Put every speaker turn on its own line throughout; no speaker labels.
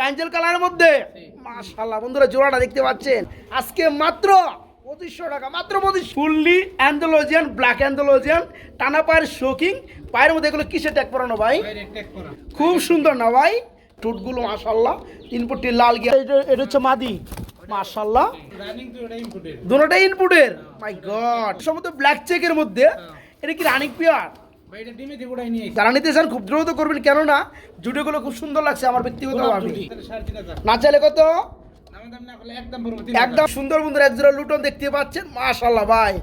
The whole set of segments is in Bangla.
স্প্যাঞ্জেল কালারের মধ্যে। মাশাল্লাহ বন্ধুরা জোড়াটা দেখতে পাচ্ছেন। আজকে মাত্র পঁচিশশো টাকা মাত্র পঁচিশ ফুললি অ্যান্ডোলজিয়ান ব্ল্যাক অ্যান্ডোলজিয়ান টানা পায়ের শোকিং পায়ের মধ্যে এগুলো কিসে ট্যাগ করানো ভাই? খুব সুন্দর না ভাই? টুটগুলো মাশাল্লাহ ইনপুটটি লাল গিয়া এটা এটা হচ্ছে মাদি। মাশাল্লাহ দুটোটাই ইনপুটের মাই গড সম্ভবত ব্ল্যাক চেকের মধ্যে। এটা কি রানিক পিয়ার যারা নিতে চান খুব দ্রুত করবেন কেননা জুডিওগুলো খুব সুন্দর লাগছে আমার ব্যক্তিগত না চাইলে কত? একদম সুন্দর বন্ধুর এক জোড়া লুটন দেখতে পাচ্ছেন মাশাল্লাহ ভাই।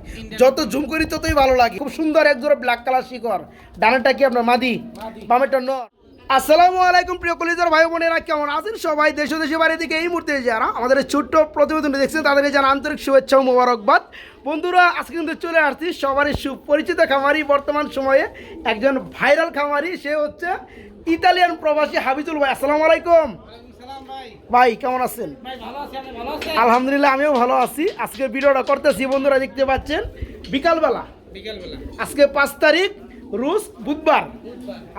যত জুম করি ততই ভালো লাগে। খুব সুন্দর এক জোড়া ব্ল্যাক কালার শিকর ডানাটা কি আপনার মাদি? বামেটা নর। আসসালামু আলাইকুম প্রিয় কলিজার ভাই বোনেরা কেমন আছেন সবাই? দেশ দেশে বাড়ি থেকে এই মুহূর্তে যারা আমাদের ছোট্ট প্রতিবেদন দেখছেন তাদেরকে জানা আন্তরিক শুভেচ্ছা ও মোবারকবাদ। বন্ধুরা আজকে কিন্তু চলে আসছি সবারই সুপরিচিত খামারি বর্তমান সময়ে একজন ভাইরাল খামারি সে হচ্ছে ইতালিয়ান প্রবাসী হাবিজুল ভাই। আসসালামু আলাইকুম। ভাই। কেমন আছেন? আলহামদুলিল্লাহ আমিও ভালো আছি। আজকে ভিডিওটা করতেছি বন্ধুরা দেখতে পাচ্ছেন বিকালবেলা। আজকে পাঁচ তারিখ রুশ বুধবার।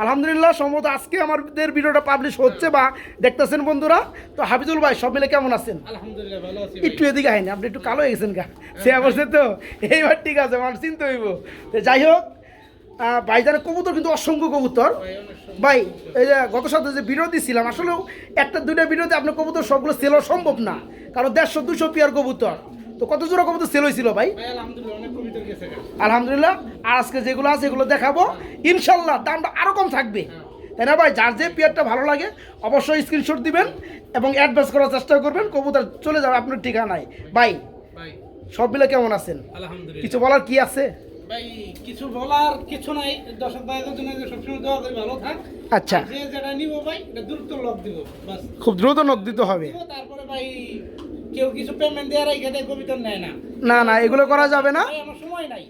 আলহামদুলিল্লাহ সম্ভবত আজকে আমাদের ভিডিওটা পাবলিশ হচ্ছে বা দেখতেছেন বন্ধুরা। তো হাফিজুল ভাই সব মিলে কেমন আছেন? একটু এদিকে আইনি আপনি একটু কালো হয়ে গেছেন গা। সে বলছে তো এইবার ঠিক আছে মানুষ চিন্তা হইব। তো যাই হোক ভাইজানের কবুতর কিন্তু অসংখ্য কবুতর। ভাই এই যে গত সপ্তাহে যে ভিডিও দিছিলাম আসলেও একটা দুইটা ভিডিওতে আপনার কবুতর সবগুলো সেল সম্ভব না। কারণ দেড়শো দুশো পিয়ার কবুতর। তো কত জোড়া কবুতর সেল হয়েছিল ভাই?
আলহামদুলিল্লাহ
আর আজকে যেগুলো আছে এগুলো দেখাবো। ইনশাল্লাহ দামটা আরও কম থাকবে। তাই না ভাই? যার যে পেয়ারটা ভালো লাগে অবশ্যই স্ক্রিনশট দিবেন এবং অ্যাডভান্স করার চেষ্টা করবেন। কবুতর চলে যাবে আপনার ঠিকানায়। ভাই সব মিলে কেমন আছেন? কিছু বলার কি আছে?
ভাই কিছু বলার কিছু নাই। দর্শক ভাইদের জন্য যে সবসময় দোয়া করি ভালো থাক।
আচ্ছা।
যে যেটা নিব ভাই দ্রুত লক দিব বাস।
খুব দ্রুত নখ দিতে হবে।
তারপরে ভাই কেউ কিছু পেমেন্ট দেওয়ার আগে দেয় কবিতা নেয় না।
না না এগুলো করা যাবে না।
আমার সময় নাই।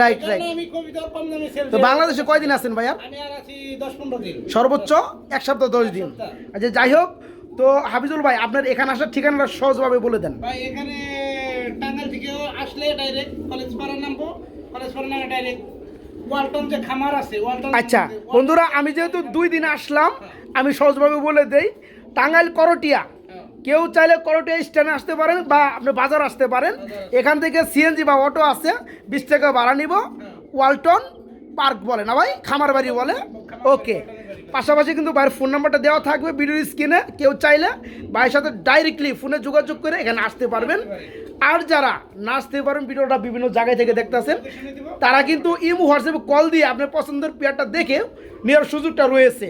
রাইট রাইট
আমি কবিতা কম দামে সেল
তো বাংলাদেশে কয়দিন আছেন ভাইয়া?
আমি আর আছি দিন।
সর্বোচ্চ এক সপ্তাহ দশ দিন। আচ্ছা যাই হোক তো হাফিজুল ভাই আপনার এখানে আসার ঠিকানাটা সহজভাবে বলে দেন।
ভাই এখানে টাঙ্গাইল থেকে আসলে ডাইরেক্ট কলেজ পাড়া নামবো। কলেজ পাড়া নামে ডাইরেক্ট ওয়ালটন যে খামার আছে ওয়ালটন
আচ্ছা বন্ধুরা আমি যেহেতু দুই দিন আসলাম আমি সহজভাবে বলে দেই টাঙ্গাইল করটিয়া
হ্যাঁ।
কেউ চাইলে করটিয়া স্ট্যান্ডে আসতে পারেন বা আপনি বাজার আসতে পারেন। এখান থেকে সিএনজি বা অটো আছে, বিশ টাকা ভাড়া নিব। ওয়ালটন পার্ক বলে না ভাই? খামার বাড়ি বলে। ওকে। পাশাপাশি কিন্তু ভাইয়ের ফোন নাম্বারটা দেওয়া থাকবে ভিডিওর স্ক্রিনে। কেউ চাইলে ভাইয়ের সাথে ডাইরেক্টলি ফোনে যোগাযোগ করে এখানে আসতে পারবেন। আর যারা না আসতে পারেন, ভিডিওটা বিভিন্ন জায়গায় থেকে দেখতেছেন, তারা কিন্তু ইমো হোয়াটসঅ্যাপে কল দিয়ে আপনার পছন্দের পেয়ারটা দেখে নেওয়ার সুযোগটা রয়েছে।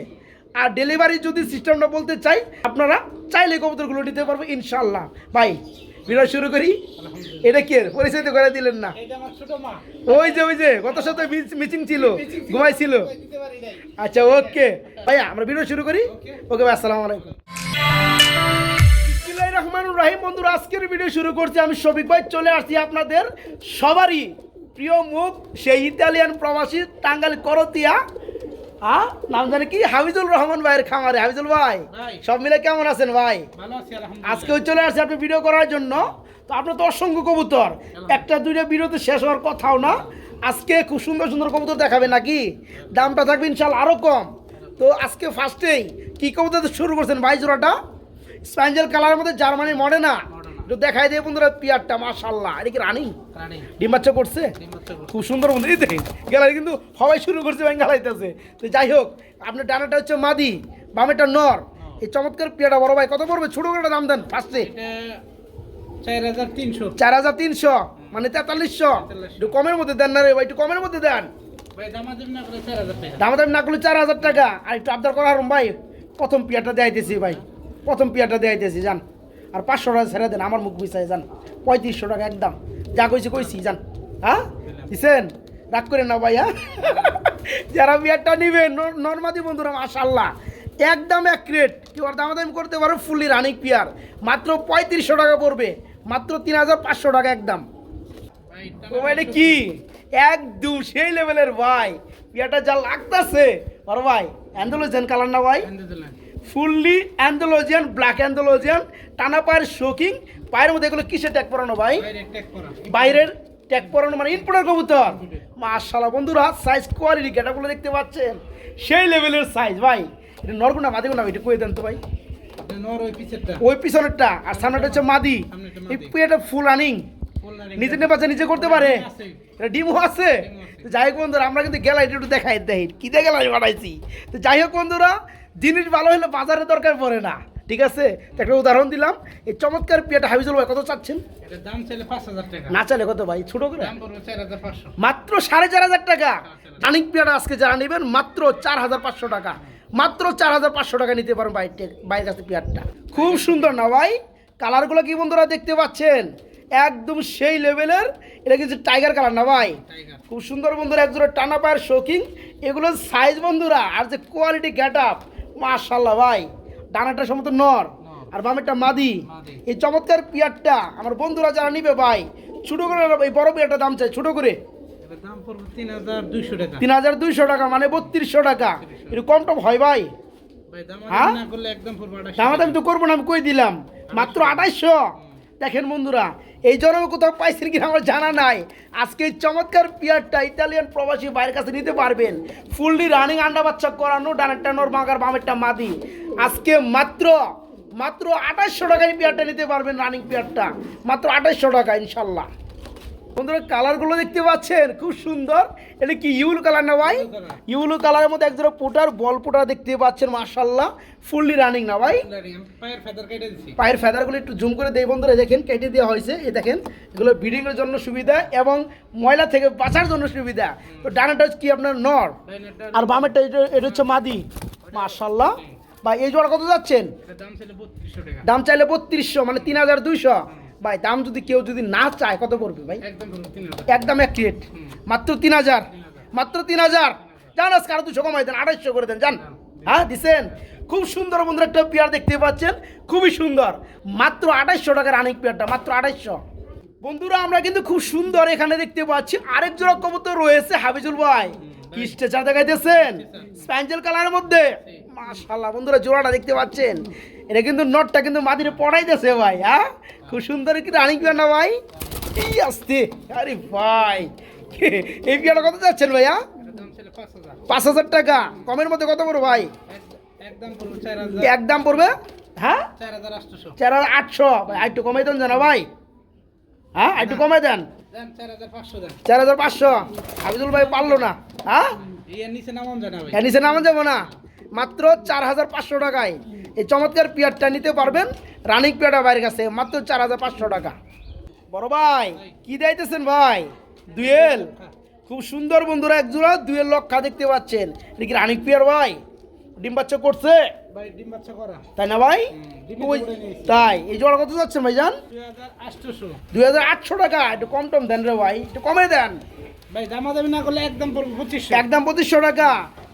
আর ডেলিভারি যদি সিস্টেমটা বলতে চাই, আপনারা চাইলে কবুতরগুলো নিতে পারব ইনশাল্লাহ ভাই ভিডিও শুরু করি। এটা কি? পরিচয় তো করে দিলেন না। ওই যে ওই যে গত সপ্তাহে মিটিং ছিল ঘুমাইছিল। আচ্ছা ওকে। ভাইয়া আমরা ভিডিও শুরু করি। ওকে। ভাই আসসালামু আলাইকুম। রহমানুর রহিম। বন্ধুরা আজকের ভিডিও শুরু করছি আমি শফিক ভাই। চলে আসছি আপনাদের সবারই প্রিয় মুখ সেই ইতালিয়ান প্রবাসী টাঙ্গাইল করতিয়া হ্যাঁ নাম জানে কি? হাফিজুল রহমান ভাইয়ের খামারে। হাফিজুল ভাই। সব মিলে কেমন আছেন ভাই? আজকে চলে আসছে আপনি ভিডিও করার জন্য। তো আপনার তো অসংখ্য কবুতর। একটা দুইটা ভিডিওতে শেষ হওয়ার কথাও না। আজকে খুব সুন্দর সুন্দর কবুতর দেখাবে নাকি? দামটা থাকবে ইনশাল্লাহ আরও কম। তো আজকে ফার্স্টেই কি কবুতর শুরু করছেন ভাই জোড়াটা? স্প্যাঞ্জেল কালারের মধ্যে জার্মানি মডে না? একটু দেখাই দিয়ে বন্ধুরা পিয়ারটা মাশাল্লাহ এটা কি রানিং? ডিম বাচ্চা করছে? খুব সুন্দর বন্ধু এই দেখেন গেলাই কিন্তু সবাই শুরু করছে ব্যাংক গালাইতেছে তো যাই হোক আপনার ডানাটা হচ্ছে মাদি বামেটা নর। এই চমৎকার পিয়াটা বড় ভাই কত পড়বে? ছোট করে দাম দেন ফার্স্টে
চার হাজার তিনশো।
মানে তেতাল্লিশশো। একটু কমের মধ্যে দেন না রে ভাই একটু কমের মধ্যে দেন।
ভাই না
করলে চার হাজার টাকা। আর একটু আবদার করা ভাই প্রথম পিয়ারটা দেয়াইতেছি ভাই। প্রথম পিয়ারটা দেয়াইতেছি যান আর পাঁচশো টাকা ছেড়ে দেন, আমার মুখ বিষয় যান। পঁয়ত্রিশশো টাকা একদম। যা কইছি কইছি, যান। হ্যাঁ দিছেন? রাগ করে না ভাই হ্যাঁ যারা বিয়ারটা নিবে নর্মাদি বন্ধুরা মাশাল্লাহ একদম এক ক্রেট কেউ আর দামাদামি করতে পারো ফুললি রানিং পিয়ার মাত্র পঁয়ত্রিশশো টাকা পড়বে। মাত্র তিন হাজার পাঁচশো টাকা একদম। এটা কি? একদম সেই লেভেলের ভাই। পিয়াটা যা লাগতাছে। আর ভাই অ্যান্ডোলজিয়ান কালার না ভাই? ফুললি অ্যান্ডোলজিয়ান ব্ল্যাক অ্যান্ডোলজিয়ান টানা পায়ের শোকিং পায়ের মধ্যে এগুলো কিসে ট্যাগ পরানো ভাই? বাইরের ট্যাগ পরানো। মানে ইনপুটের কবুতর। মাশাআল্লাহ বন্ধুরা সাইজ কোয়ালিটি গেটাগুলো দেখতে পাচ্ছেন। সেই লেভেলের সাইজ ভাই। এটা নরগুনা মাদিগুনা এটা কয়ে দেন তো ভাই?
ওই
পিছনেরটা। আর সামনেটা হচ্ছে মাদি। পেটা ফুল রানিং। নিজে নেপাচ্ছে নিজে করতে পারে? এটা ডিমও আছে? যাই হোক বন্ধুরা আমরা কিন্তু গেলাই একটু দেখাই দেই। কি গেলাই বানাইছি? তো যাই হোক বন্ধুরা জিনিস ভালো হলে বাজারে দরকার পড়ে না। ঠিক আছে? তো একটা উদাহরণ দিলাম। এই চমৎকার পিয়াটা হাবিজুল ভাই কত চাচ্ছেন? না চালে কত ভাই? ছোট করে? মাত্র সাড়ে চার হাজার টাকা। রানিং পেয়ারা আজকে যারা নেবেন মাত্র চার হাজার পাঁচশো টাকা। মাত্র চার হাজার পাঁচশো টাকা নিতে পারেন বাইরে বাইরের কাছে পেয়ারটা খুব সুন্দর না ভাই? কালারগুলো কি বন্ধুরা দেখতে পাচ্ছেন? একদম সেই লেভেলের। এটা কিন্তু টাইগার কালার না ভাই? খুব সুন্দর বন্ধুরা একজোড়া টানা পায়ের শৌকিং এগুলোর সাইজ বন্ধুরা আর যে কোয়ালিটি গেট আপ মাশাল্লাহ ভাই ডানাটা সমস্ত নর আর বামেরটা মাদি। এই চমৎকার পিয়ারটা আমার বন্ধুরা যারা নিবে ভাই ছোটো করে এই বড় পিয়ারটা দাম চাই ছোটো করে।
তিন হাজার দুইশো টাকা।
মানে বত্রিশশো টাকা। একটু কম টম হয় ভাই। হ্যাঁ? আমি তো করব না আমি কই দিলাম। মাত্র আঠাইশশো। দেখেন বন্ধুরা, এই জন্য কোথাও পাইছেন কিনা আমার জানা নাই। আজকে এই চমৎকার পিয়ারটা ইতালিয়ান প্রবাসী বাইরের কাছে নিতে পারবেন। ফুললি রানিং আন্ডা বাচ্চা করানো, ডানের নোর বাঁকার বামেরটা মাদি। আজকে মাত্র মাত্র আঠাশশো টাকায় পিয়ারটা নিতে পারবেন রানিং পিয়ারটা মাত্র আঠাশশো টাকা, ইনশাল্লাহ। বন্ধুরা কালারগুলো দেখতে পাচ্ছেন খুব সুন্দর। এটা কি ইউল কালার না ভাই। ইউলো কালারের মধ্যে একজোড়া পোটার বল পোটা দেখতে পাচ্ছেন মার্শাল্লাহ ফুললি রানিং না ভাই?
পায়ের ফেদার কেটে দিচ্ছি
পায়ের ফেদারগুলো একটু জুম করে দেই বন্ধুরা দেখেন কেটে দেওয়া হয়েছে। এই দেখেন এগুলো ব্রিডিংয়ের জন্য সুবিধা এবং ময়লা থেকে বাঁচার জন্য সুবিধা। তো ডানাটা হচ্ছে কি আপনার? নর। আর বামেরটা এটা এটা হচ্ছে মাদি। মার্শাল্লাহ ভাই এই জোড়া কত যাচ্ছেন?
দাম
চাইলে বত্রিশশো মানে তিন হাজার দুইশো। ভাই দাম যদি কেউ যদি না চায় কত পড়বে ভাই?
একদম
এক প্লেট মাত্র তিন হাজার। মাত্র তিন হাজার। জান আজকে আরও দুশো কমাই দেন আড়াইশো করে দেন জান। হ্যাঁ দিছেন? খুব সুন্দর বন্ধুরা একটা পেয়ার দেখতে পাচ্ছেন। খুবই সুন্দর। মাত্র আড়াইশো টাকার আনিক পেয়ারটা মাত্র আড়াইশো। বন্ধুরা আমরা কিন্তু খুব সুন্দর এখানে দেখতে পাচ্ছি। আরেক জোড়া কবুতর রয়েছে হাবিজুল ভাই। কি স্টেচার দেখাইতেছেন? স্প্যাঞ্জেল কালারের মধ্যে? মাশাল্লাহ বন্ধুরা জোড়াটা দেখতে পাচ্ছেন। এটা কিন্তু নটটা কিন্তু মাদিরে পড়াইতেছে ভাই হ্যাঁ? খুব সুন্দর কি রানিং না ভাই? এই আসতে আরে ভাই। এই পেয়ারটা কত যাচ্ছেন ভাইয়া?
পাঁচ হাজার
টাকা। কমের মধ্যে কত পড়বে ভাই?
একদম পড়বে?
হ্যাঁ?
চার হাজার
আটশো। ভাই একটু কমাই দেন জানা ভাই। হ্যাঁ একটু কমাই দেন।
চার হাজার পাঁচশো।
হাবিজুল ভাই পারল না। হ্যাঁ?
নিচে নামন
যাব না। মাত্র চার হাজার পাঁচশো টাকায়। এই চমৎকার পিয়ারটা নিতে পারবেন রানিং পিয়ারটা বাইরের কাছে মাত্র চার হাজার পাঁচশো টাকা। বড় ভাই কি দিতেছেন ভাই? দুয়েল। খুব সুন্দর বন্ধুরা এক জোড়া দুয়েল লক্ষা দেখতে পাচ্ছেন। এটা কি রানিং পিয়ার ভাই? ডিম বাচ্চা করছে?
ভাই
তাই না ভাই। তাই এই জোড়া কত যাচ্ছেন
হাজার আটশোশো।
দুই হাজার আটশো টাকা একটু কম টম দেন রে ভাই একটু কমে দেন।
ভাই দামা দামি না করলে একদম পড়বে পঁচিশশো।
একদম পঁচিশশো টাকা।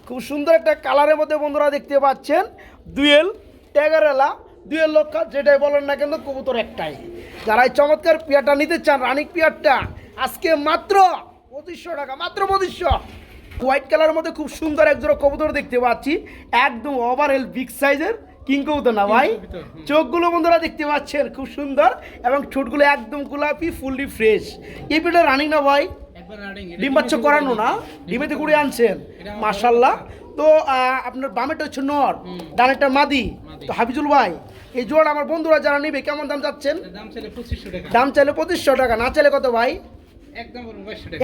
খুব সুন্দর একটা কালারের মধ্যে বন্ধুরা দেখতে পাচ্ছেন। দুয়েল ট্যাগারেলা দুয়েল লক্ষা যেটাই বলেন না কিন্তু কবুতর একটাই। যারা এই চমৎকার পিয়ারটা নিতে চান রানিক পিয়ারটা আজকে মাত্র পঁচিশশো টাকা মাত্র পঁচিশশো। হোয়াইট কালারের মধ্যে খুব সুন্দর একজোড়া কবুতর দেখতে পাচ্ছি। একদম ওভারহেল বিগ সাইজের কিং কবুতর না ভাই? চোখগুলো বন্ধুরা দেখতে পাচ্ছেন খুব সুন্দর। এবং ঠোঁটগুলো একদম গোলাপি ফুললি ফ্রেশ এই পিটা রানিং না ভাই? ডিম বাচ্চা করানো না ডিমেতে করে আনছেন মার্শাল্লাহ তো আপনার বামেটা হচ্ছে নর ডানেরটা মাদি। তো হাফিজুল ভাই এই জোড় আমার বন্ধুরা যারা নিবে কেমন দাম চাচ্ছেন
দাম
চাইলে পঁচিশশো টাকা। না চাইলে কত ভাই?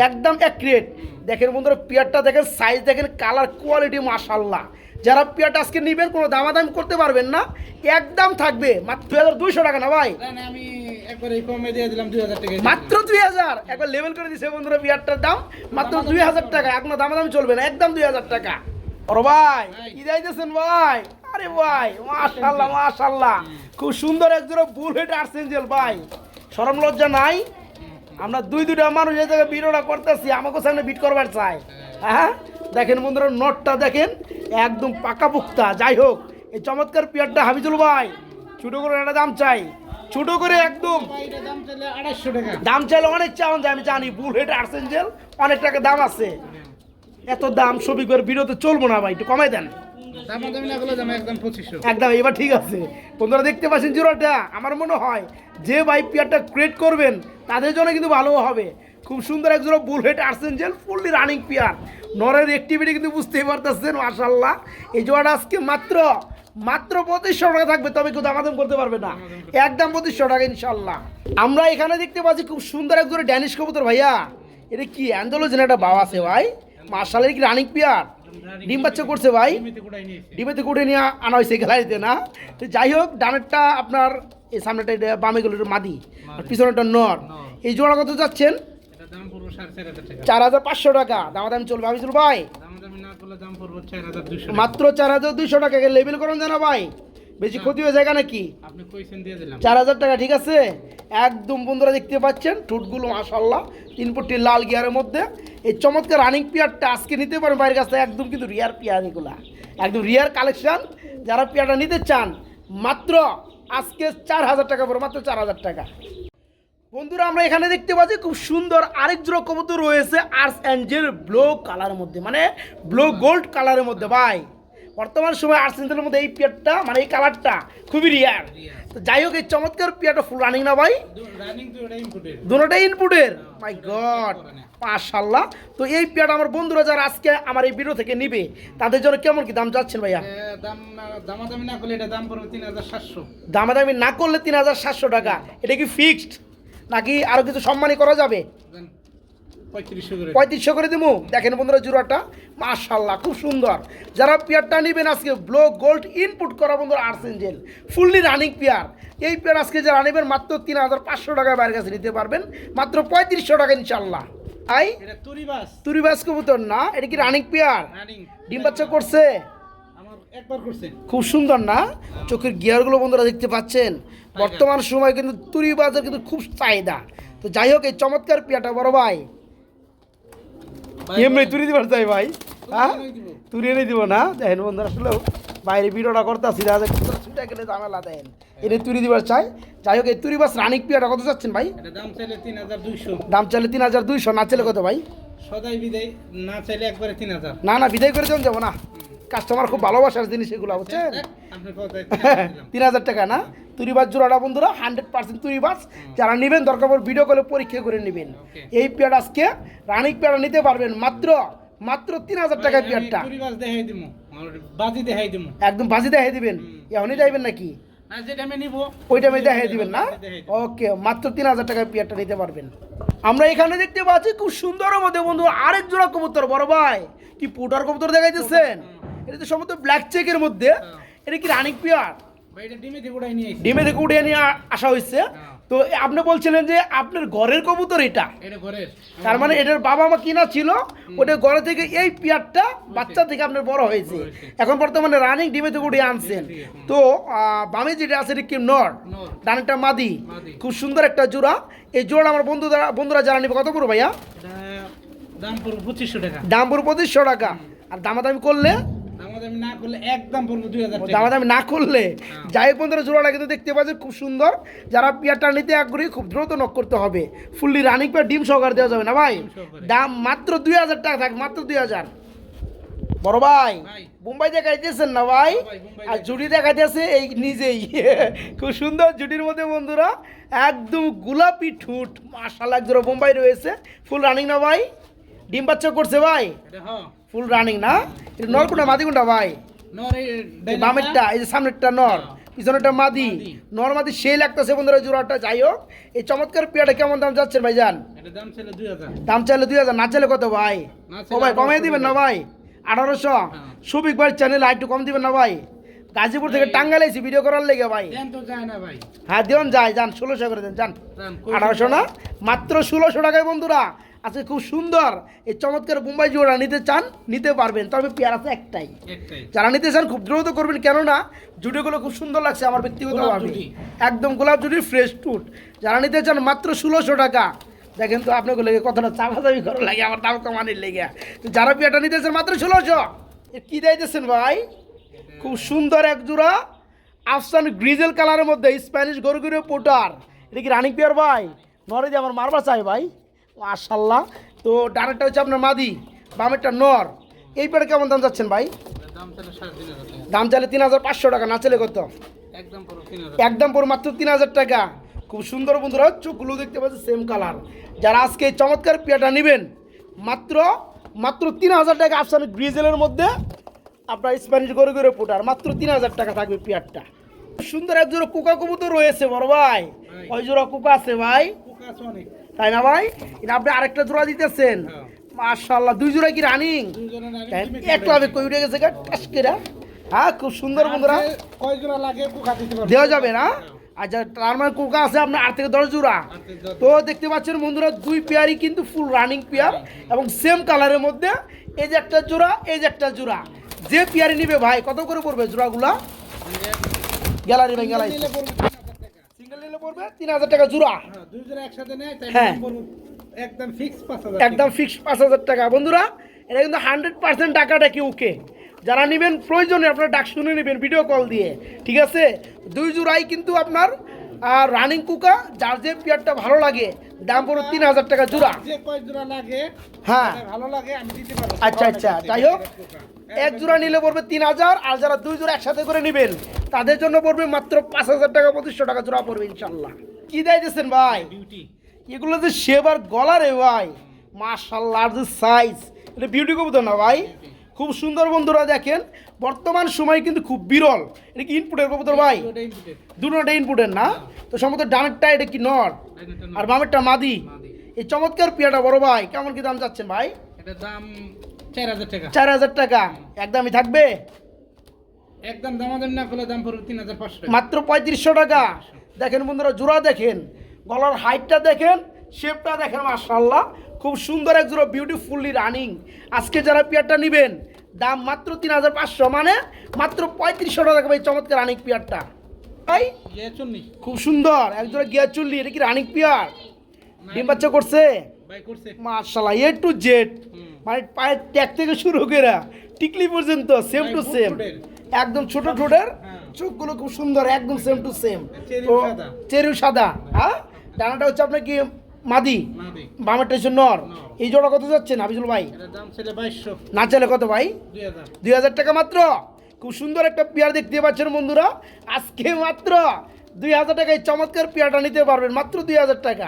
একদম
এক রেট দেখেন বন্ধুরা পিয়ারটা দেখেন সাইজ দেখেন কালার কোয়ালিটি মাশাল্লাহ যারা পিয়ারটা আজকে নিবেন কোনো দামাদামি করতে পারবেন না একদম থাকবে। মাত্র দুই হাজার দুইশো টাকা না ভাই?
আমি একবার কমে দিয়ে দিলাম দুই হাজার টাকা।
মাত্র দুই হাজার। একবার লেভেল করে দিছে বন্ধুরা বিয়ারটার দাম। মাত্র টাকা। এখনও দামাদামি চলবে না একদম দুই হাজার টাকা। ওর ভাই কি যাইতেছেন ভাই? আরে ভাই মাশাল্লাহ মাশাল্লাহ খুব সুন্দর আর্সেঞ্জেল ভাই। সরম লজ্জা নাই? আমরা দুই দুইটা মানুষ এই জায়গায় ভিডিওটা করতেছি আমাকে সামনে বিট করবার চাই হ্যাঁ? দেখেন বন্ধুরা নটটা দেখেন একদম পাকা পুক্তা যাই হোক এই চমৎকার পিয়ারটা হাবিজুল ভাই ছোট করে একটা দাম চাই। ছোট করে একদম।
দাম চাইলে
অনেক চাওয়ান যায় আমি জানি বুল হেড আর্সেঞ্জেল অনেক টাকা দাম আছে। এত দাম, ছবি করে বিরতে চলবো না ভাই, একটু কমাই দেন।
একদম,
এবার ঠিক আছে। বন্ধুরা, দেখতে পাচ্ছেন জিরোটা আমার মনে হয় যে ভাই পিয়ারটা ক্রিয়েট করবেন, তাদের জন্য কিন্তু ভালো হবে। খুব সুন্দর একজোড়া বুল হেড আর্সেঞ্জেল ফুললি রানিং পিয়ার নরের অ্যাক্টিভিটি কিন্তু বুঝতেই পারতেছেন মাশাল্লাহ এই জোড়াটা আজকে মাত্র মাত্র পঁচিশশো টাকা থাকবে তবে কেউ দামাদাম করতে পারবে না। একদম পঁচিশশো টাকা ইনশাল্লাহ। আমরা এখানে দেখতে পাচ্ছি খুব সুন্দর এক জোড়া ড্যানিশ কবুতর ভাইয়া। এটা কি অ্যান্ডোলজিন একটা বাবা আছে ভাই? মার্শালের কি রানিক পিয়ার ডিম বাচ্চা করছে ভাই।
ডিমেতে
কুটে নিয়ে আনা হয়েছে গ্যালারিতে না? তো যাই হোক ডানেরটা আপনার এই সামনেটা এটা বামে বামেগুলোর মাদি। আর পিছনেটা নর। এই জোড়া কত যাচ্ছেন?
চার হাজার
পাঁচশো টাকা। দামাদামি চলবে আমি
চলবো ভাই
মাত্র চার হাজার দুইশো টাকাকে লেবেল করেন জানা ভাই। বেশি ক্ষতি হয়ে যায় নাকি? চার হাজার টাকা ঠিক আছে? একদম বন্ধুরা দেখতে পাচ্ছেন ঠোঁটগুলো মাশাল্লাহ তিন ফুটটি লাল গিয়ারের মধ্যে। এই চমৎকার রানিং পিয়ারটা আজকে নিতে পারেন বাইরের কাছ থেকে একদম কিন্তু রিয়ার পিয়ার এগুলা। একদম রিয়ার কালেকশন যারা পিয়ারটা নিতে চান মাত্র আজকে চার হাজার টাকা পড়ে মাত্র চার হাজার টাকা। বন্ধুরা আমরা এখানে দেখতে পাচ্ছি খুব সুন্দর আরেক জোড়া কবুতর রয়েছে আর্স অ্যাঞ্জেল ব্লু কালারের মধ্যে মানে ব্লু গোল্ড কালারের মধ্যে ভাই। বর্তমান সময় আর্স অ্যাঞ্জেলের মধ্যে এই পিয়ারটা মানে এই কালারটা খুবই রিয়ার তো যাই হোক এই চমৎকার পিয়ারটা ফুল রানিং না ভাই?
এটা ইনপুটের
মাই গড মাশাল্লাহ তো এই পেয়ারটা আমার বন্ধুরা যারা আজকে আমার এই ভিডিও থেকে নিবে তাদের জন্য কেমন কি দাম যাচ্ছেন ভাইয়া?
দাম দামাদামি না করলে এটা দাম পড়বে তিন হাজার সাতশো।
দামাদামি না করলে তিন হাজার সাতশো টাকা। এটা কি ফিক্সড নাকি আরও কিছু সম্মানী করা যাবে?
পঁয়ত্রিশশো করে।
দেবো দেখেন বন্ধুরা জুড়াটা মাশাল্লাহ খুব সুন্দর। যারা পেয়ারটা নেবেন আজকে ব্লো গোল্ড ইনপুট করা বন্ধুরা আর্সেঞ্জেল ফুললি রানিং পেয়ার। এই পেয়ার আজকে যারা নেবেন মাত্র তিন হাজার পাঁচশো টাকা বাইরের কাছে নিতে পারবেন। মাত্র পঁয়ত্রিশশো টাকা ইনশাল্লাহ আই?
এটা তুরিবাস।
তুরিবাস কবুতর না এটা কি রানিং পেয়ার? ডিম বাচ্চা করছে? খুব সুন্দর না? চোখের গিয়ারগুলো বন্ধুরা দেখতে পাচ্ছেন। বর্তমান সময় কিন্তু তুরিবাজের কিন্তু খুব চাহিদা। তো যাই হোক এই চমৎকার পেয়ারটা বড় ভাই। এমনি তুরি দিবার চাই ভাই হ্যাঁ? তুরি এনে দিব না? দেখেন বন্ধুরা আসলে বাইরে ভিডিওটা করতে আসি ছুটে গেলে ঝামেলা দেন। এনে তুরি দিবার চাই। যাই হোক এই তুরি বাস রানিক পেয়ারটা কত যাচ্ছেন ভাই?
দাম চাইলে তিন হাজার দুইশো।
দাম চাইলে তিন হাজার দুইশো না চাইলে কত ভাই?
সদাই বিদায় না চাইলে একবারে তিন হাজার।
না না বিদায় করে দেন যাব না। কাস্টমার খুব ভালোবাসার জিনিস এগুলো বুঝছেন? তিন হাজার টাকা না? তুরিবাস জোড়াটা বন্ধুরা হান্ড্রেড পার্সেন্ট তুরিবাস যারা নেবেন দরকার পড়ে ভিডিও কলে পরীক্ষা করে নেবেন। এই পেয়ার আজকে রানিক পেয়ারা নিতে পারবেন মাত্র মাত্র তিন হাজার টাকায় পেয়ারটা। একদম বাজি দেখাই দিবেন? এখনই যাইবেন নাকি?
আমি
দেখাই দিবেন না? ওকে মাত্র তিন হাজার টাকায় পেয়ারটা নিতে পারবেন। আমরা এখানে দেখতে পাচ্ছি খুব সুন্দর মধ্যে বন্ধু আরেক জোড়া কবুতর বড় ভাই। কি পুটার কবুতর দেখাইতেছেন? এটা তো সম্ভবত ব্ল্যাক চেকের মধ্যে। এটা কি রানিক পেয়ার
ডিমে
থেকে উঠিয়ে নিয়ে আসা হয়েছে। তো আপনি বলছিলেন যে আপনার ঘরের কবুতর এটা। তার মানে এটার বাবা মা কিনা ছিল ওটা ঘরে থেকে এই পিয়ারটা বাচ্চা থেকে আপনার বড় হয়েছে। এখন বর্তমানে রানিং ডিমে থেকে উঠিয়ে আনছেন। তো বামে যেটা আছে এটা কি নর?
নর।
ডানেরটা মাদি। খুব সুন্দর একটা জোড়া। এই জোড়া আমার বন্ধুরা বন্ধুরা যারা নিবে। কত পড়ো ভাইয়া?
দাম পড়ব পঁচিশশো টাকা।
দাম পড়ো পঁচিশশো টাকা। আর দামাদামি করলে
দামাদামি না করলে একদম পড়ব দুই হাজার
দামাদামি না করলে? যাই বন্ধুরা জোড়াটা কিন্তু দেখতে পাচ্ছেন খুব সুন্দর। যারা পিয়ারটা নিতে আগ্রহী খুব দ্রুত নক করতে হবে। ফুললি রানিং পেয়ার ডিম সহকারে দেওয়া যাবে না ভাই? দাম মাত্র দুই হাজার টাকা থাক মাত্র দুই হাজার। বড় ভাই। মুম্বাই দেখাইতেছেন না ভাই? আর জুটি দেখাইতেছে এই নিজেই। খুব সুন্দর জুটির মধ্যে বন্ধুরা একদম গোলাপি ঠুট। মাশাল্লাহ এক জোড়া মুম্বাই রয়েছে। ফুল রানিং না ভাই? ডিম বাচ্চা করছে ভাই?
হ্যাঁ।
ফুল রানিং না? এটা নরকুন্ডা মাদিকুন্ডা ভাই?
নর এই
এই বামেরটা এই যে সামনেরটা নর পিছনেরটা মাদি।
মাদি।
নর মাদি সেই লাগতেছে বন্ধুরা জোড়াটা যাই হোক। এই চমৎকার পেয়ারটা কেমন দাম যাচ্ছেন ভাই যান
এটা দাম
চাইলে দুই হাজার। না চাইলে কত ভাই? ও ভাই কমিয়ে
1800
দিবেন না ভাই? আঠারোশো?
হ্যাঁ।
সুবিক ভাই চ্যানেল একটু কম দিবেন না ভাই? গাজীপুর থেকে টাঙ্গাইল এসে ভিডিও করার লেগে ভাই।
দেন তো যায় না ভাই।
হ্যাঁ দিন যায় যান ষোলোশো করে দেন যান। আঠারোশো না? মাত্র ষোলোশো টাকায় বন্ধুরা। আজকে খুব সুন্দর এই চমৎকার মুম্বাই জোড়া নিতে চান নিতে পারবেন। তবে পেয়ার আছে একটাই। যারা নিতে চান খুব দ্রুত করবেন কেননা জুটিগুলো খুব সুন্দর লাগছে আমার
ব্যক্তিগত
একদম গোলাপ জুটি ফ্রেশ টুট যারা নিতে চান মাত্র ষোলোশো টাকা। দেখেন তো আপনাকে লেগে কতটা চাপাচাপি করা লাগে আমার দাম কমানির লেগে। তো যারা পেয়ারটা নিতে চান মাত্র ষোলোশো। কি দিতেছেন ভাই? খুব সুন্দর এক জোড়া। আফসান গ্রিজেল কালারের মধ্যে স্প্যানিশ গরু গরু পোটার। এটা কি রানিং পেয়ার ভাই? নরে আমার মারবা চাই ভাই। মাশাল্লাহ তো ডানেরটা হচ্ছে আপনার মাদি বামেরটা নর। এই পেয়ারে কেমন দাম যাচ্ছেন ভাই?
দাম
চাইলে তিন হাজার পাঁচশো টাকা না চাইলে কত?
একদম
পর মাত্র তিন হাজার টাকা। খুব সুন্দর বন্ধুরা চোখগুলো দেখতে পাচ্ছি সেম কালার যারা আজকে এই চমৎকার পেয়াটা নেবেন মাত্র মাত্র তিন হাজার টাকা আফসান গ্রিজেলের মধ্যে আপনার স্প্যানিশ গরু গরু পুটার মাত্র তিন হাজার টাকা থাকবে পেয়ারটা। সুন্দর এক জোড়া কুকা কবুতর রয়েছে বড় ভাই। ওই জোড়া কুকা আছে ভাই?
পোকা আছে অনেক।
তাই না ভাই? আপনি আরেকটা জোড়া দিতেছেন।
হ্যাঁ।
মাশাল্লাহ দুই জোড়া কি রানিং
দুজনে নারী
এক লাভে কই উঠে গেছে টাসকেরা হ্যাঁ খুব সুন্দর বন্ধুরা।
কয় জোড়া লাগে
দেওয়া যাবে না? আচ্ছা তার মানে কোকা আছে আপনার আট থেকে দশ জোড়া। তো দেখতে পাচ্ছেন বন্ধুরা দুই পেয়ারই কিন্তু ফুল রানিং পেয়ার এবং সেম কালারের মধ্যে এই যে একটা জোড়া এই যে একটা জোড়া। যে পেয়ারি নিবে ভাই কত করে পড়বে জোড়াগুলা? গ্যালারি ভাই গ্যালারি
নিলে পড়বে 3000 টাকা।
সিঙ্গেল নিলে পড়বে তিন হাজার টাকা জোড়া।
হ্যাঁ, দুই জোড়া একসাথে নেয়
হ্যাঁ।
একদম ফিক্স পাঁচ হাজার
একদম ফিক্স পাঁচ হাজার টাকা। বন্ধুরা এটা কিন্তু হান্ড্রেড পার্সেন্ট টাকাটা কি ওকে? যারা নেবেন প্রয়োজনে আপনারা ডাক শুনে নেবেন ভিডিও কল দিয়ে। ঠিক আছে? দুই জোড়াই কিন্তু আপনার আর রানিং কুকা যার যে পেয়ারটা ভালো লাগে দাম পড়ো তিন হাজার টাকা জোড়া।
যে কয় জোড়া লাগে
হ্যাঁ।
ভালো লাগে আমি দিতে পারব।
আচ্ছা আচ্ছা যাই হোক। এক জোড়া নিলে পড়বে তিন হাজার আর যারা দুই জোড়া একসাথে করে নেবেন তাদের জন্য পড়বে মাত্র পাঁচ হাজার টাকা পঁচিশশো টাকা জোড়া পড়বে ইনশাল্লাহ। কি দিতেছেন ভাই? এগুলো যে সেবার গলা রে ভাই মাশাল্লাহ যে সাইজ এটা বিউটি কবুতর না ভাই? খুব সুন্দর বন্ধুরা দেখেন বর্তমান সময় কিন্তু খুব বিরল। এটা কি ইনপুটের কবুতর ভাই? দুটোটা ইনপুটের না? তো সম্ভবত ডানেরটা এটা কি নট আর বামেরটা মাদি? এই চমৎকার পিয়াটা বড় ভাই কেমন কি দাম চাচ্ছেন ভাই?
এটার দাম চার হাজার টাকা।
চার হাজার টাকা একদমই থাকবে?
একদম দামাদাম না করলে দাম পড়বে তিন হাজার পাঁচশো
মাত্র পঁয়ত্রিশশো টাকা। দেখেন বন্ধুরা জোড়া দেখেন গলার হাইটটা দেখেন শেপটা দেখেন মার্শাল্লাহ খুব সুন্দর এক জোড়া বিউটিফুলি রানিং আজকে যারা পেয়ারটা নেবেন দাম মাত্র তিন হাজার পাঁচশো মানে মাত্র পঁয়ত্রিশশো টাকা ভাই চমৎকার রানিং পেয়ারটা।
ইয়ে
খুব সুন্দর এক জোড়া গিয়ার চুল্লি এটা কি রানিং পেয়ার? ডিম বাচ্চা করছে? মার্শাল্লাহ এ টু জেড। মানে পায়ের ট্যাগ থেকে শুরু করে টিকলি পর্যন্ত সেম টু সেম একদম ছোট ঠোঁটের
হ্যাঁ।
চোখগুলো খুব সুন্দর একদম সেম টু সেম
চেরিও সাদা।
সাদা হ্যাঁ? ডানাটা হচ্ছে আপনার কি মাদি? বামেরটা হচ্ছে নর। এই জোড়া কত যাচ্ছে নাবিজুল ভাই? না চাইলে কত ভাই?
দুই হাজার।
দুই হাজার টাকা মাত্র। খুব সুন্দর একটা পেয়ার দেখতে পাচ্ছেন বন্ধুরা। আজকে মাত্র দুই হাজার টাকায় চমৎকার পেয়ারটা নিতে পারবেন মাত্র দুই হাজার টাকা।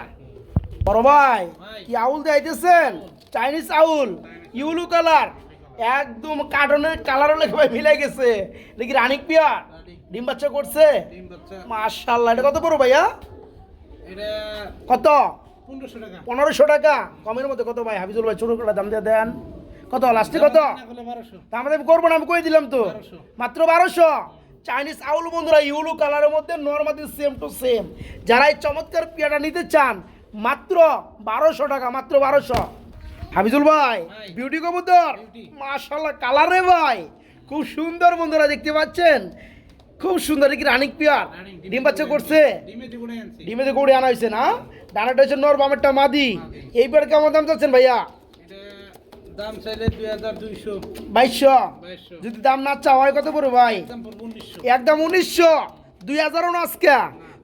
বড় ভাই। কি আউল দিয়েছেন চাইনিজ আউল ইউলু কালার একদম কার্টনের কালারও লেখা ভাই মিলে গেছে। দেখি রানিক
রানিক।
ডিম বাচ্চা করছে? মাশাল্লাহ এটা কত পড়ো ভাইয়া? কত?
পনেরোশো টাকা।
কমের মধ্যে কত ভাই? হাবিজুল ভাই ছোট করে দাম দিয়ে দেন। কত? লাস্টে কত? আমাদের করব না আমি কই দিলাম তো? মাত্র বারোশো। চাইনিজ আউল বন্ধুরা ইউলু কালারের মধ্যে নর্মাদি সেম টু সেম যারা এই চমৎকার পিয়াটা নিতে চান মাত্র বারোশো টাকা মাত্র বারোশো। হাবিজুল ভাই। বিউটি কবুতর। মাশাল্লাহ কালারে ভাই। খুব সুন্দর বন্ধুরা দেখতে পাচ্ছেন? খুব সুন্দর কি রানিক পিয়ার ডিম বাচ্চা করছে?
ডিমে
গড়ে আনা হয়েছে না? ডানাটা হচ্ছে নর বামেরটা মাদি। এইবার কেমন দাম চাচ্ছেন ভাইয়া?
দাম চাইলে দুই হাজার দুইশো।
বাইশশো? যদি দাম না চাওয়া হয় কত পড়বে ভাই? একদম উনিশশো। দুই হাজারও না আজকে?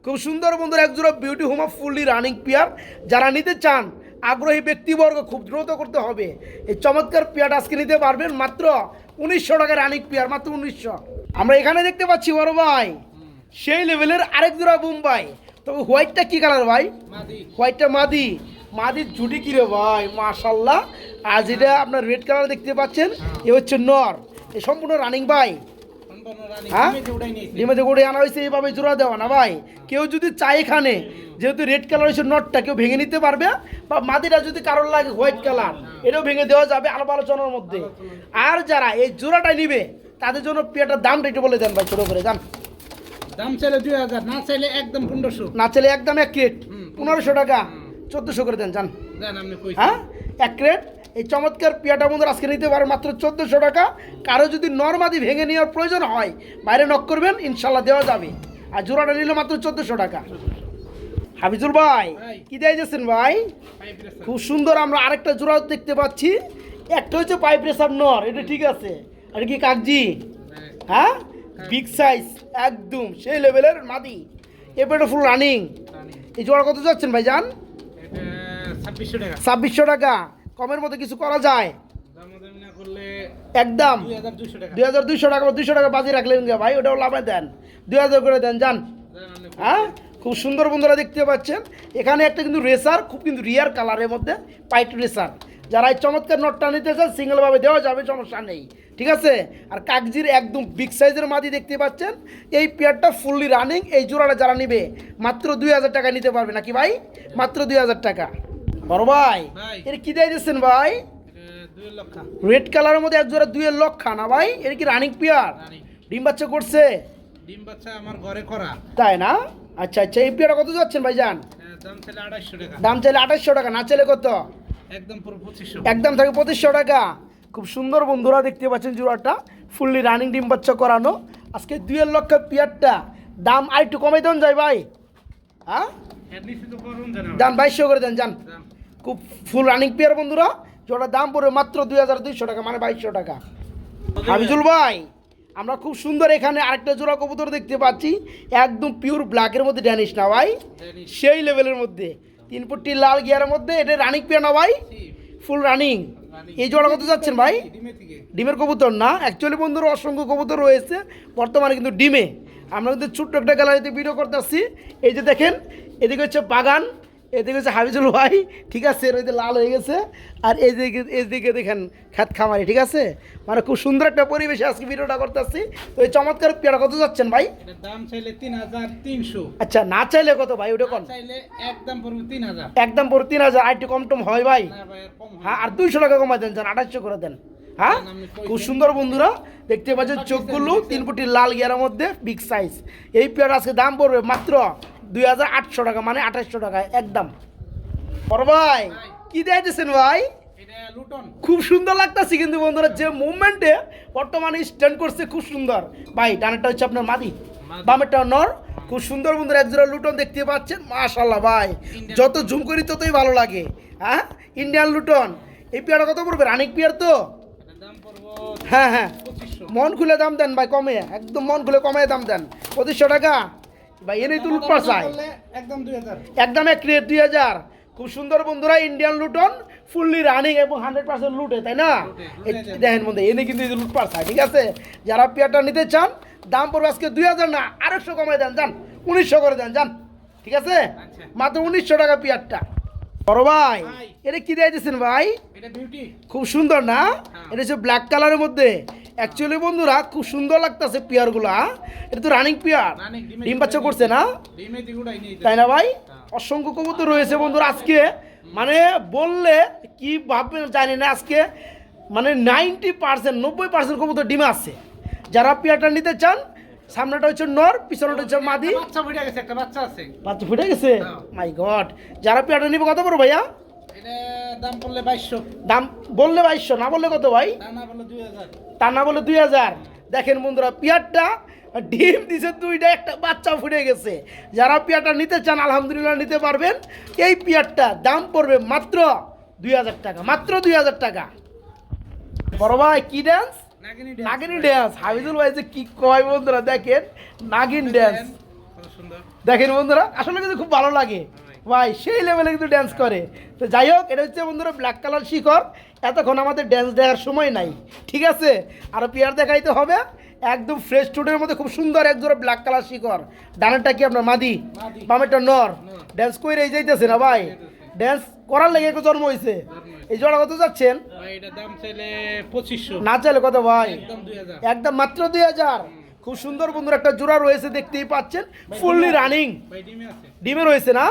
খুব সুন্দর বন্ধুরা একজোড়া বিউটি হোমা ফুললি রানিং পেয়ার যারা নিতে চান আগ্রহী ব্যক্তিবর্গ খুব দ্রুত করতে হবে। এই চমৎকার পেয়ারটা আজকে নিতে পারবেন মাত্র উনিশশো টাকা রানিং পেয়ার মাত্র উনিশশো। আমরা এখানে দেখতে পাচ্ছি বড় ভাই সেই লেভেলের আরেক জোড়া বোম্বাই। তবে হোয়াইটটা কি কালার ভাই? হোয়াইটটা মাদি। মাদির জুটি কিরে ভাই? মাশাল্লাহ আর যেটা আপনার রেড কালার দেখতে পাচ্ছেন এ হচ্ছে নর। এ সম্পূর্ণ রানিং ভাই। হ্যাঁ?
ডিমে
গড়ে আনা হয়েছে এইভাবে জোড়া দেওয়া না ভাই? কেউ যদি চায় এখানে যেহেতু রেড কালার হচ্ছে নটটা কেউ ভেঙে নিতে পারবে বা মাদিটা যদি কারোর লাগে হোয়াইট কালার এটাও ভেঙে দেওয়া যাবে আলাপ আলোচনার মধ্যে। আর যারা এই জোড়াটা নিবে তাদের জন্য পেয়ারটার দামটা একটু বলে দেন ভাই ছোটো করে দাম
দাম চাইলে দুই হাজার না চাইলে একদম পনেরোশো।
না চলে একদম এক ক্রেট পনেরোশো টাকা চোদ্দোশো করে দেন
কই
হ্যাঁ? এক ক্রেট এই চমৎকার পিয়াটা বন্ধুরা আজকে নিতে পারেন মাত্র চোদ্দোশো টাকা। কারও যদি নর্মাদি ভেঙে নেওয়ার প্রয়োজন হয় বাইরে নক করবেন ইনশাল্লাহ দেওয়া যাবে। আর জোড়াটা নিল মাত্র চোদ্দোশো টাকা। হাবিজুল ভাই। কি দেয় যাচ্ছেন ভাই? খুব সুন্দর আমরা আরেকটা জোড়া দেখতে পাচ্ছি। একটা হচ্ছে পাইপ রেসার নর এটা ঠিক আছে। আর কি কাকজি
হ্যাঁ,
হ্যাঁ? বিগ সাইজ একদম সেই লেভেলের মাদি। এবারে ফুল রানিং এই জোড়া কত যাচ্ছেন ভাই যান
ছাব্বিশশো টাকা।
ছাব্বিশশো টাকা। কমের মধ্যে কিছু করা যায়। একদম।
দুই হাজার দুইশো টাকা
দুইশো টাকা বাজি রাখলেন ভাই, ওটাও লাভে দেন। দুই হাজার করে দেন, যান। হ্যাঁ? খুব সুন্দর বন্ধুরা দেখতে পাচ্ছেন। এখানে একটা কিন্তু রেসার, খুব কিন্তু রিয়ার কালারের মধ্যে পাইট রেসার। যারা এই চমৎকার নোটটা নিতে চান সিঙ্গেলভাবে দেওয়া যাবে, সমস্যা নেই। ঠিক আছে? আর কাগজির একদম বিগ সাইজের মাদি দেখতে পাচ্ছেন। এই পেয়ারটা ফুললি রানিং এই জোড়াটা যারা নিবে, মাত্র দুই হাজার টাকা নিতে পারবে নাকি ভাই? মাত্র দুই হাজার টাকা। বড় ভাই। এর কি দিয়ে দিচ্ছেন ভাই?
এটা লক্ষ।
রেড কালারের মধ্যে এক জোড়া দুইয়ের লক্ষা না ভাই? এর কি রানিং। পেয়ার ডিম বাচ্চা করছে?
ডিম বাচ্চা আমার ঘরে করা।
তাই না? আচ্ছা আচ্ছা এই পেয়ারটা কত যাচ্ছেন ভাই যান
এর দাম
চাইলে আঠাশশো টাকা না চাইলে কত?
একদম পুরো
একদম থাকে পঁচিশশো টাকা। খুব সুন্দর বন্ধুরা দেখতে পাচ্ছেন জোড়াটা। ফুললি রানিং ডিম বাচ্চা করানো। আজকে দুইয়ের লক্ষ পেয়ারটা দাম আর একটু কমে দেন যায় ভাই। হ্যাঁ দাম বাইশশো করে দেন যান খুব ফুল রানিং পেয়ার বন্ধুরা। জোড়ার দাম পড়বে মাত্র দুই হাজার দুইশো টাকা মানে বাইশশো টাকা। হাবিজুল ভাই আমরা খুব সুন্দর এখানে আরেকটা জোড়া কবুতর দেখতে পাচ্ছি। একদম পিওর ব্ল্যাকের মধ্যে ড্যানিশ না ভাই। সেই লেভেলের মধ্যে। তিন ফুটটি লাল গিয়ারের মধ্যে এটা রানিং পেয়ার না ভাই? ফুল রানিং এই জোড়া কত যাচ্ছেন ভাই? ডিমের কবুতর না? অ্যাকচুয়ালি বন্ধুরা অসংখ্য কবুতর রয়েছে। বর্তমানে কিন্তু ডিমে। আমরা কিন্তু ছোট্ট একটা গ্যালারিতে ভিডিও করতে আসছি। এই যে দেখেন এদিকে হচ্ছে বাগান এদিকে হচ্ছে হাবিজুল ভাই ঠিক আছে? এর ওইদিকে লাল হয়ে গেছে। আর এইদিকে এইদিকে দেখেন খ্যাত খামারি ঠিক আছে? মানে খুব সুন্দর একটা পরিবেশে আজকে ভিডিওটা করতেছি। তো এই চমৎকার পেয়ারা কত যাচ্ছেন ভাই?
দাম চাইলে তিন হাজার তিনশো।
আচ্ছা না চাইলে কত ভাই ওটা কোন?
চাইলে একদম পড়বে তিন হাজার।
একদম পুরো তিন হাজার আর একটু কম টম হয় ভাই।
কম হয়
আর দুইশো টাকা কমাই দেন আঠাশশো করে দেন। হ্যাঁ? খুব সুন্দর বন্ধুরা দেখতে পাচ্ছেন চোখগুলো তিন ফুটি লাল গিয়ারের মধ্যে বিগ সাইজ এই পেয়ার আজকে দাম পড়বে মাত্র দুই হাজার আটশো টাকা মানে আঠাশশো টাকা একদম। বড় ভাই কি দিয়েছেন ভাই?
লুটন।
খুব সুন্দর লাগতাছে কিন্তু বন্ধুরা যে মুভমেন্টে বর্তমানে স্ট্যান্ড করছে খুব সুন্দর। ভাই ডানাটা হচ্ছে আপনার মাদি। বামেরটা নর খুব সুন্দর বন্ধুরা একজোড়া লুটন দেখতে পাচ্ছেন মাশাল্লাহ ভাই। যত জুম করি ততই ভালো লাগে হ্যাঁ? ইন্ডিয়ান লুটন। এই পেয়ারটা কত পড়বে? রানিক পেয়ার তো? হ্যাঁ হ্যাঁ। মন খুলে দাম দেন ভাই কমে। একদম মন খুলে কমে দাম দেন। পঁচিশশো টাকা? ভাই এনেই তো লুটপাট চাই।
একদম দুই হাজার।
একদম এক রেট দুই হাজার। খুব সুন্দর বন্ধুরা ইন্ডিয়ান লুটন ফুললি রানিং এবং হান্ড্রেড পার্সেন্ট লুটে তাই না। দেখেন বন্ধু এনে কিন্তু লুটপাট চাই ঠিক আছে? যারা পেয়ারটা নিতে চান দাম পড়বে আজকে দুই হাজার না আরেকশো কমাই দেন যান। উনিশশো করে দেন যান। ঠিক আছে?
আচ্ছা।
মাত্র উনিশশো টাকা পেয়ারটা বড় ভাই। এটা কি দিয়ে দিচ্ছেন ভাই? খুব সুন্দর না?
হ্যাঁ।
এটা হচ্ছে ব্ল্যাক কালারের মধ্যে। অ্যাকচুয়ালি বন্ধুরা খুব সুন্দর লাগতেছে পেয়ারগুলা এটা তো রানিং পেয়ার।
ডিমে
বাচ্চা করছে না? তাই না ভাই?
হ্যাঁ।
অসংখ্য কবুতর রয়েছে বন্ধুরা আজকে। মানে বললে কি ভাববেন জানি না আজকে। মানে নাইনটি পার্সেন্ট নব্বই পার্সেন্ট কবুতর ডিমে আছে। যারা পেয়ারটা নিতে চান সামনেটা হচ্ছে নর পিছনেটা হচ্ছে মাদি।
বাচ্চা ফুটে গেছে একটা বাচ্চা আছে।
বাচ্চা ফুটে গেছে?
হ্যাঁ।
মাই গড যারা পেয়ারটা নিবে কত বড় ভাইয়া?
এটা দাম পড়লে বাইশশো।
দাম বললে বাইশশো না বললে কত ভাই?
তা না বললে দুই হাজার।
দেখেন বন্ধুরা পেয়ারটা ডিম দিছে দুইটা একটা বাচ্চা ফুটে গেছে। যারা পেয়ারটা নিতে চান আলহামদুলিল্লাহ নিতে পারবেন। এই পেয়ারটা দাম পড়বে মাত্র দুই হাজার টাকা মাত্র দুই হাজার টাকা। বড় ভাই কি ড্যান্স
নাগিনী
নাগিনী ড্যান্স হাবিজুল ভাই যে কি কয় বন্ধুরা দেখেন। নাগিন ড্যান্স দেখেন বন্ধুরা আসলে কিন্তু খুব ভালো লাগে। ভাই সেই লেভেলে কিন্তু ড্যান্স করে। তো যাই হোক এটা হচ্ছে বন্ধুরা ব্ল্যাক কালার শিখর। এতক্ষণ আমাদের ড্যান্স দেখার সময় নাই ঠিক আছে? আর পেয়ার দেখাইতে হবে। একদম ফ্রেশ স্টুডের মধ্যে খুব সুন্দর একজোড়া ব্ল্যাক কালার শিখর। ডানেরটা কি আপনার মাদি। বামেরটা নর। ড্যান্স করে এই যাইতেছে না ভাই? ড্যান্স করার লেগে একটু জন্ম হয়েছে এই জোড়া কত যাচ্ছেন? না চাইলে কত ভাই?
একদম
মাত্র দুই হাজার। খুব সুন্দর বন্ধুরা একটা জোড়া রয়েছে দেখতেই পাচ্ছেন। ফুললি রানিং
ডিমে
রয়েছে না?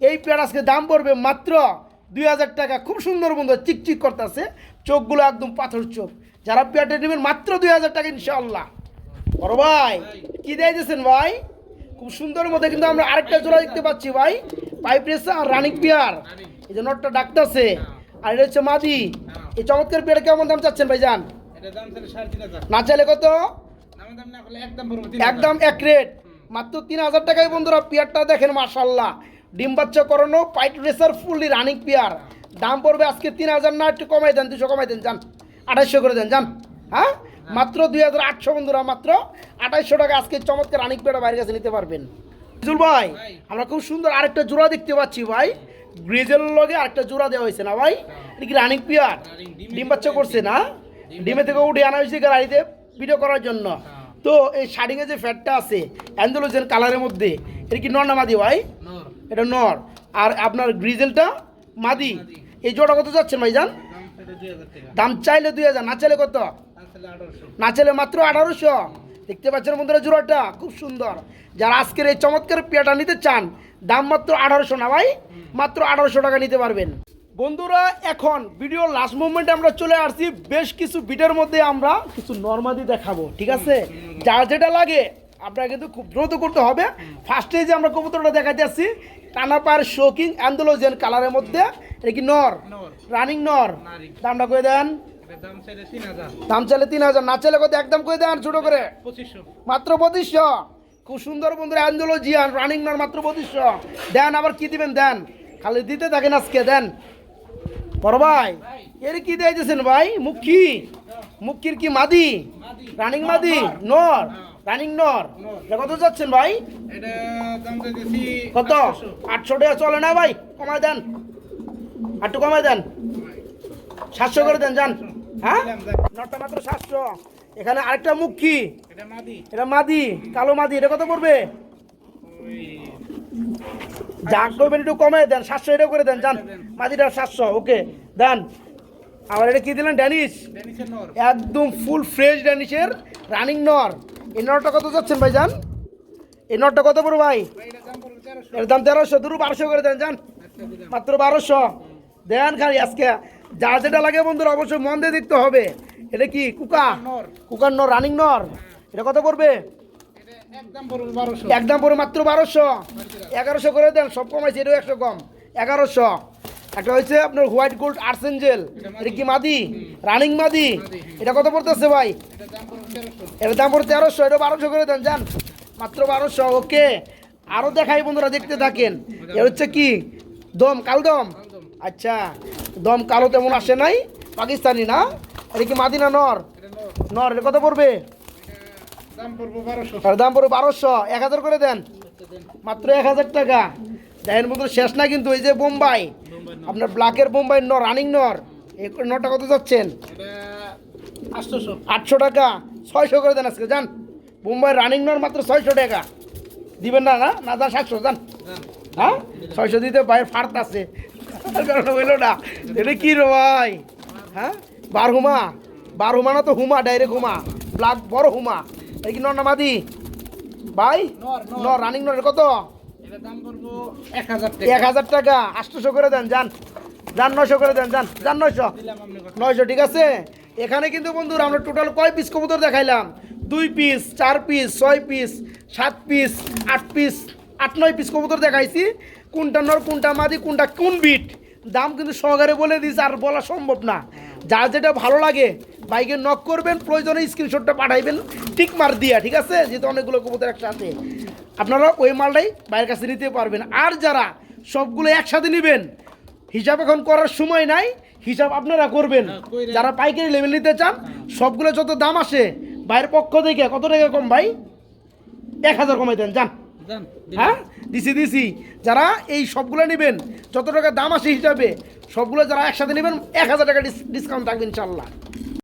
এই পেয়ার আজকে দাম পড়বে মাত্র দুই হাজার টাকা। খুব সুন্দর বন্ধু চিকচিক করতেছে। চোখগুলো একদম পাথর চোখ। যারা পেয়ারটা নেবেন মাত্র দুই হাজার টাকা ইনশাল্লাহ বড় ভাই কি দিয়ে দিয়েছেন ভাই? খুব সুন্দর মধ্যে কিন্তু আমরা আরেকটা জোড়া দেখতে পাচ্ছি ভাই। পাইপ রেসা আর রানিং পেয়ার। এই যে নটটা ডাকতেছে। আর এটা হচ্ছে মাদি। এই চমৎকার পেয়ার কেমন দাম চাচ্ছেন ভাই যান না চাইলে কত?
একদম
এক রেট। মাত্র তিন হাজার টাকায় বন্ধুরা পেয়ারটা দেখেন মার্শাল্লাহ ডিম বাচ্চা করানো পাইট রেসার ফুললি রানিং পেয়ার। দাম পড়বে আজকে তিন হাজার না একটু কমাই দেন দুশো কমাই দেন যান। আঠাইশশো করে দেন যান। হ্যাঁ? মাত্র দুই হাজার আটশো বন্ধুরা মাত্র আঠাইশশো টাকা আজকে চমৎকার রানিং পেয়ারটা বাইরের কাছে নিতে পারবেন। ফিজুল ভাই। আমরা খুব সুন্দর আরেকটা জোড়া দেখতে পাচ্ছি ভাই। গ্রিজের লগে আরেকটা জোড়া দেওয়া হয়েছে না ভাই? এটা কি রানিং পেয়ার?
ডিম
বাচ্চা করছে না?
ডিম
থেকে উঠে আনা হয়েছে গাড়িতে ভিডিও করার জন্য। তো এই শাড়িংয়ে যে ফ্যাটটা আছে অ্যান্ডোলোজেন কালারের মধ্যে এটা কি নর না মাদি ভাই? এটা নর। আর আপনার গ্রিজেলটা মাদি। এই জোড়া কত যাচ্ছেন ভাইজান?
দাম চাইলে দুই হাজার
দাম চাইলে দুই হাজার না চাইলে কত? না চলে মাত্র আঠারোশো। দেখতে পাচ্ছেন বন্ধুরা জোড়াটা খুব সুন্দর। যারা আজকের এই চমৎকার পেয়াটা নিতে চান দাম মাত্র আঠারোশো না ভাই? মাত্র আঠারোশো টাকা নিতে পারবেন। বন্ধুরা এখন ভিডিও লাস্ট মুভমেন্টে আমরা চলে আসছি। বেশ কিছু বিটের মধ্যে আমরা কিছু নর্মাদি দেখাবো ঠিক আছে? যার যেটা লাগে আপনারা কিন্তু খুব দ্রুত করতে হবে। ফার্স্টে যে আমরা কবুতরটা দেখাতে আসছি টানা পায়ের শোকিং অ্যান্ডোলোজেন কালারের মধ্যে। এটা কি নর। রানিং নর। দামটা করে দেন?
দাম চাইলে তিন হাজার।
না চাইলে কত? একদম করে দেন ছোট করে? মাত্র পঁচিশশো। খুব সুন্দর বন্ধুরা অ্যান্ডোলজিয়ান রানিং নর মাত্র পঁচিশশো। দেন আবার কি দিবেন? দেন। খালি দিতে থাকেন আজকে দেন। বড় ভাই এর কি দিয়েছেন ভাই? মুখি মুখির কি মাদি? রানিং মাদি? নর। রানিং নর। কত যাচ্ছেন ভাই। কত? আটশো। টাকা চলে না ভাই? কমায় দেন। আটটু কমায় দেন। সাতশো করে দেন যান। হ্যাঁ? নটা মাত্র সাতশো। এখানে আরেকটা মুখি
এটা মাদি।
এটা মাদি কালো মাদি। এটা কত
ওই
যা করবেন একটু কমে দেন। সাতশো এটা করে দেন যান। মাদিটা সাতশো ওকে। দেন। আবার এটা কি দিলেন ড্যানিশ? একদম ফুল ফ্রেশ ড্যানিশের রানিং নর। এই নরটা কত যাচ্ছেন ভাই যান এই নরটা কত পড়বে ভাই? এর দাম তেরোশো দুটো বারোশো করে দেন যান
আচ্ছা
মাত্র বারোশো। দেন খালি আজকে। যা যেটা লাগে বন্ধুরা অবশ্যই মন দিয়ে দেখতে হবে। এটা কি কুকা? কুকার নর। রানিং নর। এটা কত পড়বে?
একদম পড়বে
একদম পড়ে মাত্র বারোশো। এগারোশো করে দেন সব কমাইছে এটাও একশো কম। এগারোশো। একটা হচ্ছে আপনার হোয়াইট গোল্ড আর্সেঞ্জেল এটা কি মাদি? রানিং মাদি? এটা কত পড়তেছে ভাই?
এটার দাম
এর দাম পড়ে তেরোশো এটা বারোশো করে দেন যান। মাত্র বারোশো ওকে। আরও দেখাই বন্ধুরা দেখতে থাকেন। এর হচ্ছে কি? দম কাল দম? আচ্ছা দম কালো তেমন আসে নাই পাকিস্তানি না? এটা কি মাদি
না নর?
নর। এটা কত পড়বে?
দাম পড়বে বারোশো।
এর দাম পড়বে বারোশো। এক হাজার করে দেন। মাত্র এক হাজার টাকা। দেখেন মতো শেষ না কিন্তু এই যে বোম্বাই। আপনার ব্ল্যাকের বোম্বাই নর রানিং নর। নটা কত যাচ্ছেন? আটশো টাকা। ছয়শো করে দেন আজকে যান। বোম্বাই রানিং নর মাত্র ছয়শো টাকা। দিবেন না না? না যান সাতশো যান। হ্যাঁ? ছয়শো দিতে বাইরে ফার্ত আছে। হইল না। এটা কি রে ভাই? হ্যাঁ? বার হুমা। বার হুমা না তো হুমা ডাইরেক্ট হুমা। ব্ল্যাক বড় হুমা। এই কি নর না মাদি? ভাই?
নর
রানিং নর কত?
এক হাজার টাকা।
আটশোশো করে দেন যান। যান নয়শো করে দেন যান। যান নয়শো। নয়শো ঠিক আছে? এখানে কিন্তু বন্ধুরা আমরা টোটাল কয় পিস কবুতর দেখাইলাম? দুই পিস চার পিস ছয় পিস সাত পিস আট পিস আট নয় পিস কবুতর দেখাইছি। কোনটা নর কোনটা মাদি কোনটা কোন বিট দাম কিন্তু সহকারে বলে দিয়েছে আর বলা সম্ভব না। যার যেটা ভালো লাগে বাইকে নক করবেন প্রয়োজনে স্ক্রিনশটটা পাঠাইবেন টিক মার দিয়া ঠিক আছে? যেহেতু অনেকগুলো কবুতর একসাথে আপনারা ওই মালটাই বাইরের কাছে নিতে পারবেন। আর যারা সবগুলো একসাথে নেবেন হিসাব এখন করার সময় নাই হিসাব আপনারা করবেন।
হ্যাঁ,
যারা পাইকারি লেভেল নিতে চান সবগুলো যত দাম আসে বাইরের পক্ষ থেকে কত টাকা কম ভাই? এক হাজার কমাই দেন যান। হ্যাঁ? দিছি দিছি। যারা এই সবগুলো নেবেন, যত টাকা দাম আসে হিসাবে, সবগুলো যারা একসাথে নেবেন, এক হাজার টাকা ডিসকাউন্ট থাকবে ইনশাল্লাহ।